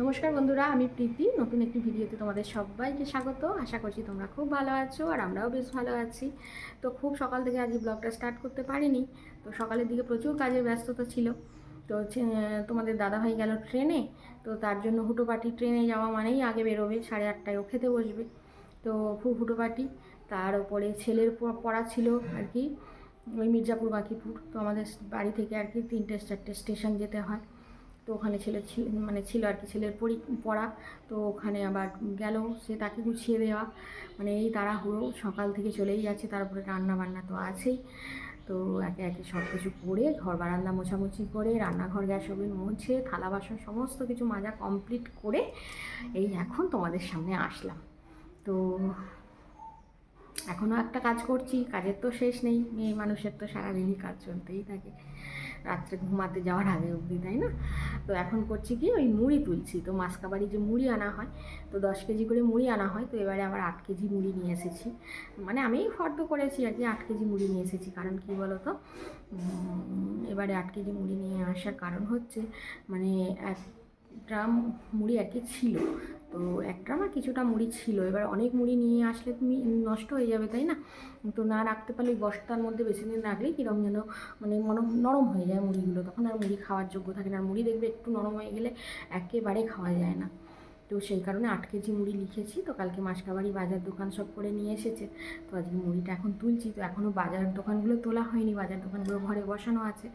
নমস্কার বন্ধুরা, আমি প্রীতি। নতুন একটি ভিডিওতে তোমাদের সবাইকে স্বাগত। আশা করছি তোমরা খুব ভালো আছো আর আমরাও বেশ ভালো আছি। তো খুব সকাল থেকে আজকে ব্লগটা স্টার্ট করতে পারিনি। তো সকালের দিকে প্রচুর কাজের ব্যস্ততা ছিল। তো তোমাদের দাদাভাই গেল ট্রেনে। তো তার জন্য হুটোপাটি ট্রেনে যাওয়া মানেই আগে বেরোবে, সাড়ে আটটায় ও খেতে বসবে। তো খুব হুটোপাটি, তার ওপরে ছেলের পড়া ছিল আর কি, ওই মির্জাপুর, বাকিপুর। তো আমাদের বাড়ি থেকে আর কি তিনটে চারটে স্টেশন যেতে হয়। তো ওখানে ছেলে ছিল মানে ছিল আর কি ছেলের পরি পড়া। তো ওখানে আবার গেল, সে তাকে গুছিয়ে দেওয়া। মানে এই তাড়াহুড়ো, সকাল থেকে চলেই যাচ্ছে, তারপরে রান্না বান্না তো আছেই। তো একে একে সব কিছু করে, ঘর বারান্দা মোছামুছি করে, রান্নাঘর, গ্যাস ওভেন মুছে, থালা বাসন সমস্ত কিছু মাজা কমপ্লিট করে এই এখন তোমাদের সামনে আসলাম। তো এখনও একটা কাজ করছি, কাজের তো শেষ নেই, মেয়ে মানুষের তো সারাদিনই কাজ চলতেই থাকে। রাত্রে ঘুমাতে যাওয়ার আগে অবধি, তাই না? তো এখন করছি কি, ওই মুড়ি তুলছি। তো মাসকাবাড়ি যে মুড়ি আনা হয়, তো দশ কেজি করে মুড়ি আনা হয়, তো এবারে আবার আট কেজি মুড়ি নিয়ে এসেছি। মানে আমি ফর্দ করেছি আর কি, আট কেজি মুড়ি নিয়ে এসেছি। কারণ কি বলো তো এবারে আট কেজি মুড়ি নিয়ে আসার কারণ হচ্ছে মানে এক ড্রাম মুড়ি আর কি ছিল। তো একটা আমার কিছুটা মুড়ি ছিল। এবার অনেক মুড়ি নিয়ে আসলে তুমি নষ্ট হয়ে যাবে, তাই না? তো না রাখতে পারলে বস্তার মধ্যে বেশি দিন রাখলে কীরকম যেন মানে নরম হয়ে যায় মুড়িগুলো। তখন আর মুড়ি খাওয়ার যোগ্য থাকে না। আর মুড়ি দেখবে একটু নরম হয়ে গেলে একেবারে খাওয়া যায় না। তো সেই কারণে আট কেজি মুড়ি লিখেছি। তো কালকে মাসকাবাড়ি বাজার দোকান সব করে নিয়ে এসেছে। তো আজকে মুড়িটা এখন তুলছি। তো এখনও বাজার দোকানগুলো তোলা হয়নি। বাজার দোকানগুলো ঘরে বসানো আছে।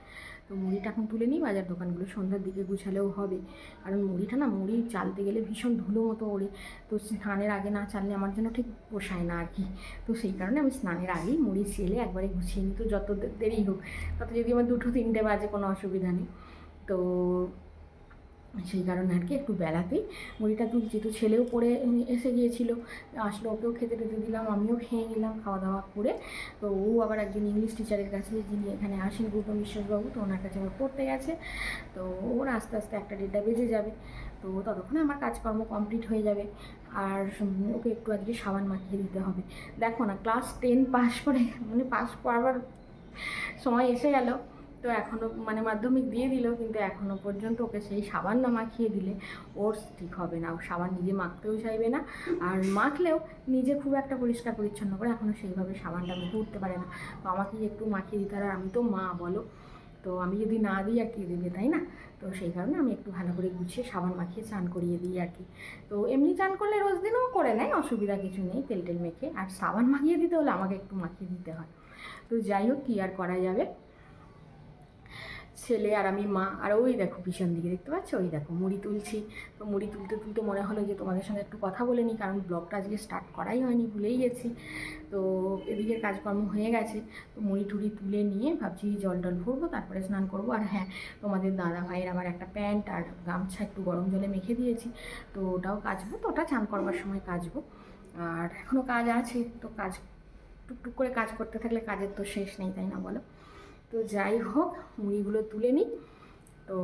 তো মুড়িটা এখন তুলে নিই। বাজার দোকানগুলো সন্ধ্যার দিকে গুছালেও হবে। কারণ মুড়িটা না, মুড়ি চালতে গেলে ভীষণ ধুলো মতো ওড়ে। তো স্নানের আগে না চাললে আমার জন্য ঠিক পোষায় না আর কি। তো সেই কারণে আমি স্নানের আগেই মুড়ি চেলে একবারে গুছিয়ে নিই। তো যত দেরি হোক। তত যদি আমার দুটো তিনটে বাজে কোনো অসুবিধা নেই। তো সেই কারণে আর কি একটু বেলাতেই মুড়িটা তুলছি তো ছেলেও পড়ে এসে গিয়েছিল, আসলো ওকেও খেতে টেতে দিলাম, আমিও খেয়ে নিলাম খাওয়া দাওয়া করে। তো ও আবার একজন ইংলিশ টিচারের কাছে যিনি এখানে আসেন গৌতম বিশ্বাসবাবু, তো ওনার কাছে আবার পড়তে গেছে। তো ওর আস্তে আস্তে একটা ডেটটা বেজে যাবে, তো ততক্ষণে আমার কাজকর্ম কমপ্লিট হয়ে যাবে। আর ওকে একটু আজকে সাবান মাখিয়ে দিতে হবে। দেখো না ক্লাস টেন পাস করে মানে পাস করাবার সময় এসে গেল। তো এখনও মানে মাধ্যমিক দিয়ে দিল, কিন্তু এখনও পর্যন্ত ওকে সেই সাবান না মাখিয়ে দিলে ওর ঠিক হবে না। ও সাবান নিজে মাখতেও চাইবে না, আর মাখলেও নিজে খুব একটা পরিষ্কার পরিচ্ছন্ন করে এখনও সেইভাবে সাবানটা মেখে উঠতে পারে না। তো আমাকেই একটু মাখিয়ে দিতে আর আমি তো মা, বলো। তো আমি যদি না দিই, আর কি দেবে, তাই না? তো সেই কারণে আমি একটু ভালো করে গুছিয়ে সাবান মাখিয়ে চান করিয়ে দিই আর কি। তো এমনি চান করলে রোজ দিনও করে নেয়, অসুবিধা কিছু নেই তেল টেল মেখে। আর সাবান মাখিয়ে দিতে হলে আমাকে একটু মাখিয়ে দিতে হয়। তো যাই হোক, কী আর করা যাবে? ছেলে আর আমি মা। আর ওই দেখো পিছন দিকে, দেখতে পাচ্ছ? ওই দেখো মুড়ি তুলছি। তো মুড়ি তুলতে তুলতে মনে হলো যে তোমাদের সঙ্গে একটু কথা বলে নিই, কারণ ব্লগটা আজকে স্টার্ট করাই হয়নি, ভুলেই গেছি। তো এদিকের কাজকর্ম হয়ে গেছে। তো মুড়ি টুড়ি তুলে নিয়ে ভাবছি জল টল ভরবো, তারপরে স্নান করব। আর হ্যাঁ তোমাদের দাদা ভাইয়ের আবার একটা প্যান্ট আর গামছা একটু গরম জলে মেখে দিয়েছি। তো ওটাও কাচবো, তো ওটা চান করবার সময় কাচবো। আর এখনও কাজ আছে, তো কাজ টুকটুক করে কাজ করতে থাকলে কাজের তো শেষ নেই, তাই না বলো? তো যাই হোক, মুড়িগুলো তুলে নিই। তো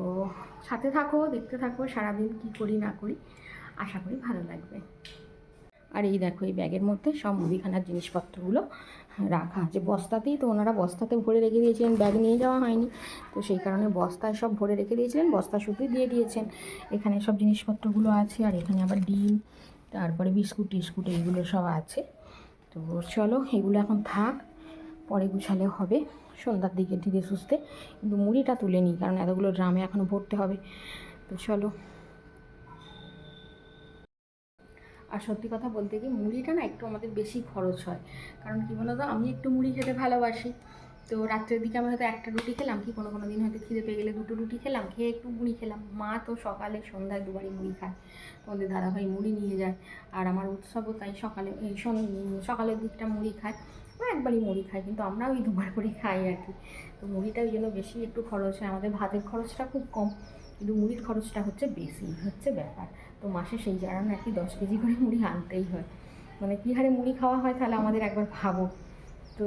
সাথে থাকো, দেখতে থাকো, সারাদিন কি করি না করি, আশা করি ভালো লাগবে। আর এই দেখো, এই ব্যাগের মধ্যে সব মুদিখানার জিনিসপত্রগুলো রাখা আছে। বস্তাতেই তো ওনারা বস্তাতে ভরে রেখে দিয়েছিলেন, ব্যাগ নিয়ে যাওয়া হয়নি। তো সেই কারণে বস্তায় সব ভরে রেখে দিয়েছিলেন, বস্তা শুধু দিয়ে দিয়েছেন। এখানে সব জিনিসপত্রগুলো আছে, আর এখানে আবার ডিম, তারপরে বিস্কুট, টিস্কুট, এইগুলো সব আছে। তো চলো, এগুলো এখন থাক, পরে গুছালে হবে। সন্ধ্যার দিকে ধীরে সুস্থে। কিন্তু মুড়িটা তুলে নিই, কারণ এতগুলো ড্রামে এখনও ভরতে হবে। তো চলো। আর সত্যি কথা বলতে কি, মুড়িটা না একটু আমাদের বেশি খরচ হয়। কারণ কি বলো তো আমি একটু মুড়ি খেতে ভালোবাসি। তো রাত্রের দিকে আমি হয়তো একটা রুটি খেলাম কি, কোনো কোনো দিন হয়তো খিদে পেয়ে গেলে দুটো রুটি খেলাম, খেয়ে একটু মুড়ি খেলাম। মা তো সকালে সন্ধ্যায় দুবারই মুড়ি খায়। তোমাদের দাদাভাই মুড়ি নিয়ে যায়। আর আমার উৎসবও তাই সকালে, এই সকালের দিকটা মুড়ি খায়। একবারই মুড়ি খাই, কিন্তু আমরা ওই দুবার করে খাই আর কি। তো মুড়িটা ওই জন্য বেশি একটু খরচ হয়, আমাদের ভাতের খরচটা খুব কম, কিন্তু মুড়ির খরচটা হচ্ছে বেশি, হচ্ছে ব্যাপার। তো মাসে সেই কারণে আর কি দশ কেজি করে মুড়ি আনতেই হয়। মানে কী হারে মুড়ি খাওয়া হয় তাহলে আমাদের একবার ভাবো। তো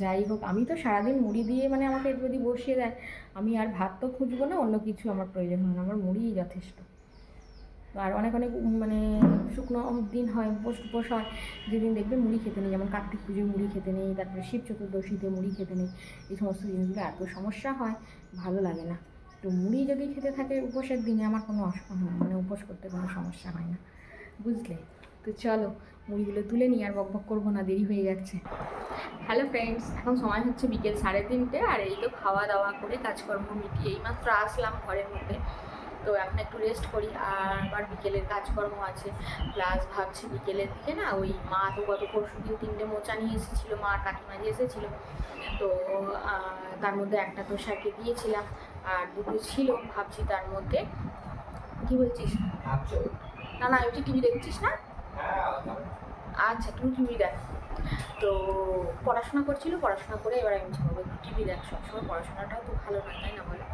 যাই হোক, আমি তো সারাদিন মুড়ি দিয়ে মানে আমাকে যদি বসিয়ে দেয়, আমি আর ভাত তো খুঁজবো না, অন্য কিছু আমার প্রয়োজন হয় না, আমার মুড়িই যথেষ্ট। আর অনেক অনেক মানে শুকনো দিন হয় উপোস টুপোস হয় যেদিন দেখবে মুড়ি খেতে নেই, যেমন কার্তিক পুজোয় মুড়ি খেতে নেই, তারপরে শিব চতুর্দশীতে মুড়ি খেতে নেই, এই সমস্ত জিনিসগুলো এত সমস্যা হয়, ভালো লাগে না। তো মুড়ি যদি খেতে থাকে উপোসের দিনে, আমার কোনো মানে উপোস করতে কোনো সমস্যা হয় না, বুঝলে? তো চলো, মুড়িগুলো তুলে নিই, আর বক বক করব না, দেরি হয়ে যাচ্ছে। হ্যালো ফ্রেন্ডস এখন সময় হচ্ছে বিকেল সাড়ে তিনটে, আর এই তো খাওয়া দাওয়া করে কাজকর্ম মিটিয়ে এইমাত্র আসলাম ঘরের মধ্যে। তো এখন একটু রেস্ট করি আর আবার বিকেলের কাজকর্ম আছে। প্লাস ভাবছি বিকেলের দিকে না ওই মা তো গত পরশু দিন তিনটে মোচা নিয়ে এসেছিল মা কাকিমা নিয়ে এসেছিল। তো তার মধ্যে একটা তো স্যারকে দিয়েছিলাম আর দুটো ছিল ভাবছি তার মধ্যে কি বলছিস? না না ওইটি টিভি দেখছিস না? আচ্ছা তুমি টিভি দেখ। তো পড়াশোনা করছিল পড়াশোনা করে এবার আমি টিভি দেখ সবসময় পড়াশোনাটাও তো ভালো না তাই না বলো?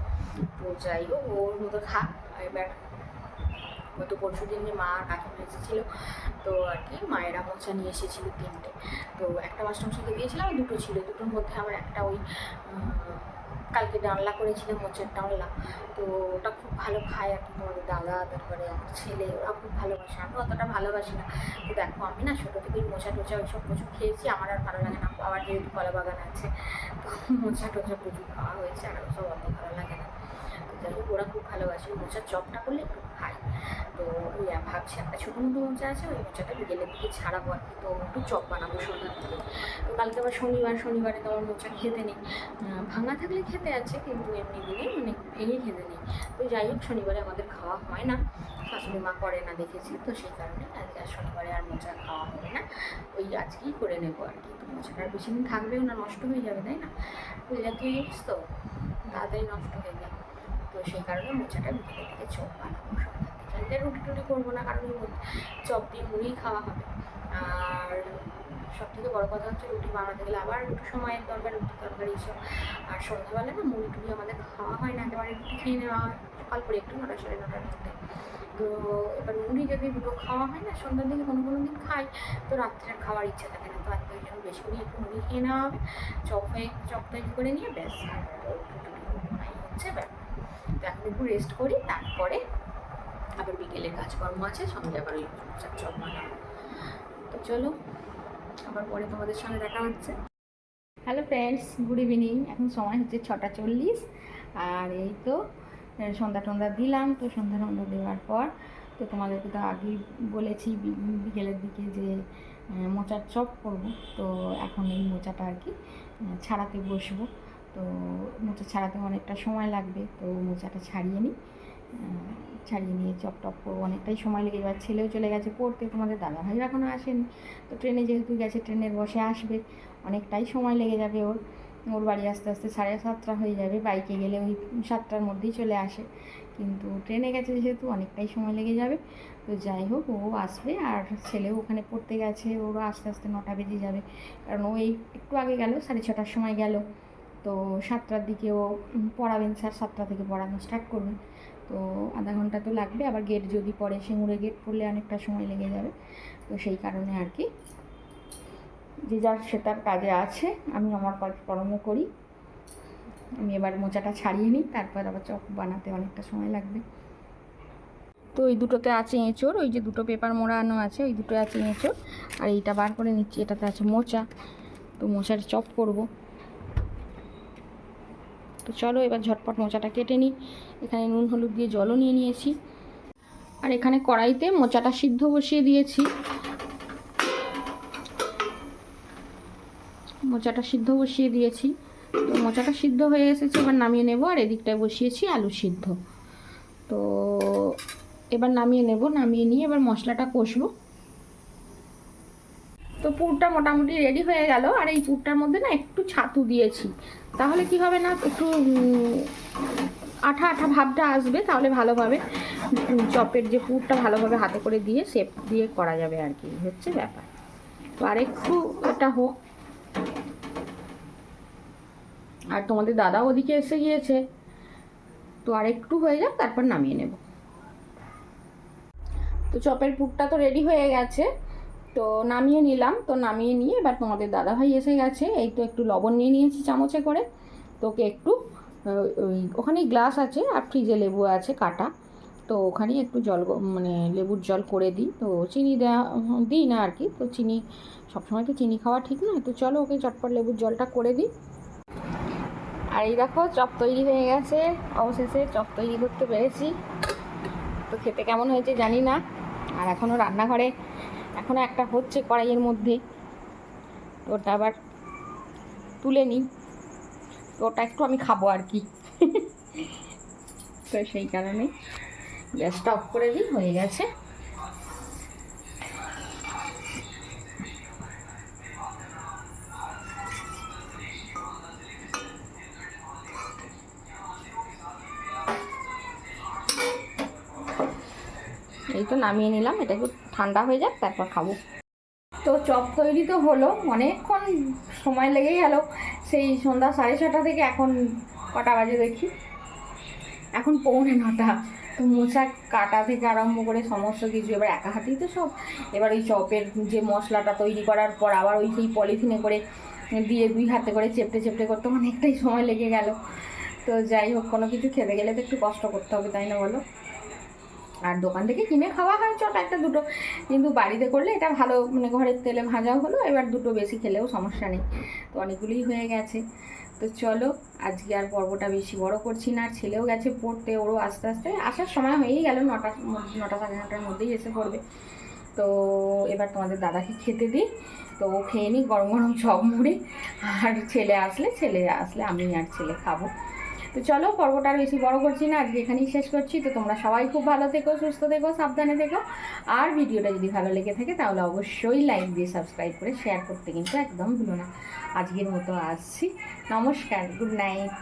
তো যাই হোক ওর মতো থাক। এবার গত পরশু দিন মা আর কাকিমা এসেছিল, তো আর কি মায়েরা মোচা নিয়ে এসেছিল তিনটে। তো একটা মাস্টারমশাইকে দিয়েছিলাম আর দুটো ছিল। দুটোর মধ্যে আমার একটা ওই কালকে ডালনা করেছিলাম মোচের ডালনা। তো ওটা খুব ভালো খায় আর কি তোমাদের দাদা, তারপরে আমার ছেলে, ওরা খুব ভালোবাসে। আমি অতটা ভালোবাসি না। তো দেখো, আমি না ছোটো থেকে মোচা টোচা ওইসব প্রচুর খেয়েছি। আমার আর ভালো লাগে না। আমার যেহেতু কলা বাগান আছে, তো মোচা টোচা প্রচুর খাওয়া হয়েছে আর ওসব অত ভালো লাগে না। যাই হোক ওরা খুব ভালোবাসে। মোচার চপটা করলে একটু খাই তো ওই ভাবছি, একটা ছোটো মতো মোচা আছে, ওই মোচাটা বিকেলের দিকে ছাড়াবো আর কি। তো একটু চপ বানাবো সন্ধ্যার দিকে। তো কালকে আবার শনিবার, শনিবারে তো আমার মোচা খেতে নেই। ভাঙা থাকলে খেতে আছে, কিন্তু এমনি দিনে মানে ভেঙে খেতে নেই। তো যাই হোক, শনিবারে আমাদের খাওয়া হয় না। শাশুড়ি মা করে না দেখেছি, তো সেই কারণে আজকে আর শনিবারে আর মোচা খাওয়া হবে না। ওই আজকেই করে নেব আর কি। তো মোচাটা আর বেশি দিন থাকবেও না, নষ্ট হয়ে যাবে, তাই না? ফুল জাতীয় তো তাড়াতাড়ি নষ্ট হয়ে যায়। তো সেই কারণে মোচাটা বিকেলের দিকে চপ বানাবো সন্ধ্যার রুটি টুটি করব না, কারণ চপ দিয়ে মুড়িই খাওয়া হবে। আর সব থেকে বড় কথা হচ্ছে রুটি বানাতে গেলে আবার একটু সময়ের দরকার রুটি তরকারি এইসব। আর সন্ধ্যাবেলা না মুড়ি টুড়ি আমাদের খাওয়া হয় না, একেবারে রুটি খেয়ে নেওয়া হয়, সকাল করে একটু নটা সাড়ে নটার মধ্যে। তো এবার মুড়ি যদি দুটো খাওয়া হয় না, সন্ধ্যার দিকে কোনো কোনো দিন খাই, তো রাত্রে আর খাওয়ার ইচ্ছা থাকে না। তো আজকে ওই জন্য বেশি করে একটু মুড়ি খেয়ে নেওয়া হবে। চপ হয়ে, চপ তৈরি করে নিয়ে ব্যাস রুটি হচ্ছে ব্যাপার। একটু রেস্ট করি, তারপরে আবার বিকেলের কাজকর্ম আছে সঙ্গে আবার ওই চপ চপ তো চলো, আবার পরে তোমাদের সঙ্গে দেখা হচ্ছে। হ্যালো ফ্রেন্ডস গুড ইভিনিং এখন সময় হচ্ছে ছটা চল্লিশ। আর এই তো সন্ধ্যা টন্ধা দিলাম। তো সন্ধ্যা টন্ধা দেওয়ার পর তো তোমাদেরকে তো আগেই বলেছি বিকেলের দিকে যে মোচার চপ করব। তো এখন এই মোচাটা আর কি ছাড়াতে বসবো। তো মোচা ছাড়াতে অনেকটা সময় লাগবে, তো মোচাটা ছাড়িয়ে নিই। ছাড়িয়ে নিয়ে চপ টপ করব। অনেকটাই সময় লেগে যাবে। ছেলেও চলে গেছে পড়তে, তোমাদের দাদা ভাই এখনও আসেনি। তো ট্রেনে যেহেতু গেছে ট্রেনের বসে আসবে। অনেকটাই সময় লেগে যাবে ওর। ওর বাড়ি আস্তে আস্তে সাড়ে সাতটা হয়ে যাবে। বাইকে গেলে ওই সাতটার মধ্যেই চলে আসে। কিন্তু ট্রেনে গেছে যেহেতু, অনেকটাই সময় লেগে যাবে। তো যাই হোক, ও আসবে আর ছেলেও ওখানে পড়তে গেছে। ওরও আস্তে আস্তে নটা বেজে যাবে। কারণ ও এই একটু আগে গেল, সাড়ে ছটার সময় গেল। তো সাতটার দিকেও পড়াবেন স্যার, সাতটা থেকে পড়ানো স্টার্ট করবেন। তো আধা ঘণ্টা তো লাগবে, আবার গেট যদি পড়ে সিঙ্গুরে গেট পড়লে অনেকটা সময় লেগে যাবে। তো সেই কারণে আর কি। যে যার সে তার কাজে আছে, আমি আমার কাজকর্ম করি। আমি এবার মোচাটা ছাড়িয়ে নিই, তারপর আবার চপ বানাতে অনেকটা সময় লাগবে। তো ওই দুটোতে আছে এঁচড়, ওই যে দুটো পেপার মোড়ানো আছে, ওই দুটো আছে এঁচড়। আর এইটা বার করে নিচ্ছি, এটাতে আছে মোচা। তো মোচার চপ করব। তো চলো এবার ঝটপট মোচাটা কেটে নিই। এখানে নুন, হলুদ দিয়ে জলও নিয়ে নিয়েছি। আর এখানে কড়াইতে মোচাটা সিদ্ধ বসিয়ে দিয়েছি। মোচাটা সিদ্ধ বসিয়ে দিয়েছি। তো মোচাটা সিদ্ধ হয়ে এসেছে, এবার নামিয়ে নেব। আর এদিকটায় বসিয়েছি আলু সিদ্ধ। তো এবার নামিয়ে নেব, নামিয়ে নিয়ে এবার মশলাটা কষবো। তো পুরটা মোটামুটি রেডি হয়ে গেল, আর এই পুরটার মধ্যে না একটু ছাতু দিয়েছি। তাহলে কি হবে না, একটু আঠা আঠা ভাবটা আসবে, তাহলে ভালোভাবে চপের যে পুরটা ভালোভাবে হাতে করে দিয়ে, শেপ দিয়ে করা যাবে আর কি হচ্ছে ব্যাপার। তো আর একটু এটা হোক। আর তোমাদের দাদা ওদিকে এসে গিয়েছে। তো আর একটু হয়ে যাক, তারপর নামিয়ে নেব। তো চপের পুরটা তো রেডি হয়ে গেছে। তো নামিয়ে নিলাম, তো নামিয়ে নিয়ে এবার তোমাদের দাদা ভাই এসে গেছে। এই তো একটু লবণ নিয়ে নিয়েছি চামচে করে। তোকে একটু ওই ওখানেই গ্লাস আছে আর ফ্রিজে লেবু আছে কাটা। তো ওখানেই একটু জল মানে লেবুর জল করে দিই। তো চিনি দেওয়া দিই না আর কি, তো চিনি, সবসময় তো চিনি খাওয়া ঠিক নয়। তো চলো ওকে চটপট লেবুর জলটা করে দিই। আর এই দেখো চপ তৈরি হয়ে গেছে। অবশেষে চপ তৈরি করতে পেরেছি। তো খেতে কেমন হয়েছে জানি না। আর এখনও রান্নাঘরে এখনও একটা হচ্ছে কড়াইয়ের মধ্যে। তো ওটা আবার তুলে নিই। তো ওটা একটু আমি খাব আর কি। তো সেই কারণে গ্যাসটা অফ করে দিই, হয়ে গেছে। নামিয়ে নিলাম, এটা একটু ঠান্ডা হয়ে যাক, তারপর খাব। তো চপ তৈরি তো হলো, অনেকক্ষণ সময় লেগে গেল। সেই সন্ধ্যা সাড়ে ছটা থেকে এখন কটা বাজে দেখি। এখন পৌনে নটা। তো মোচা কাটা থেকে আরম্ভ করে সমস্ত কিছু, এবার একা হাতেই তো সব। এবার ওই চপের যে মশলাটা তৈরি করার পর আবার ওই সেই পলিথিনে করে দিয়ে দুই হাতে করে চেপটে চেপটে করতে অনেকটাই সময় লেগে গেল। তো যাই হোক, কোনো কিছু খেতে গেলে তো একটু কষ্ট করতে হবে, তাই না বলো? আর দোকান থেকে কিনে খাওয়া হয় চট একটা দুটো। কিন্তু বাড়িতে করলে এটা ভালো মানে ঘরের তেলে ভাজাও হলো, এবার দুটো বেশি খেলেও সমস্যা নেই। তো অনেকগুলোই হয়ে গেছে। তো চলো, আজকে আর পর্বটা বেশি বড় করছি না, আর ছেলেও গেছে পড়তে, ওরও আস্তে আস্তে আসার সময় হয়েই গেল, নটা নটা সাড়ে নটার মধ্যেই এসে পড়বে। তো এবার তোমাদের দাদাকে খেতে দিই। তো ও খেয়ে নিই গরম গরম চপ মুড়ি। আর ছেলে আসলে ছেলে আসলে আমি আর ছেলে খাব। তো চলো, পর্বটা বেশি বড় করছি না, আজকে এখানেই শেষ করছি। তো তোমরা সবাই খুব ভালো থেকো, সুস্থ থেকো, সাবধানে থেকো। আর ভিডিওটা যদি ভালো লেগে থাকে, তাহলে অবশ্যই লাইক দিয়ে সাবস্ক্রাইব করে শেয়ার করতে কিন্তু একদম ভুলো না। আজকের মতো আসছি। নমস্কার গুড নাইট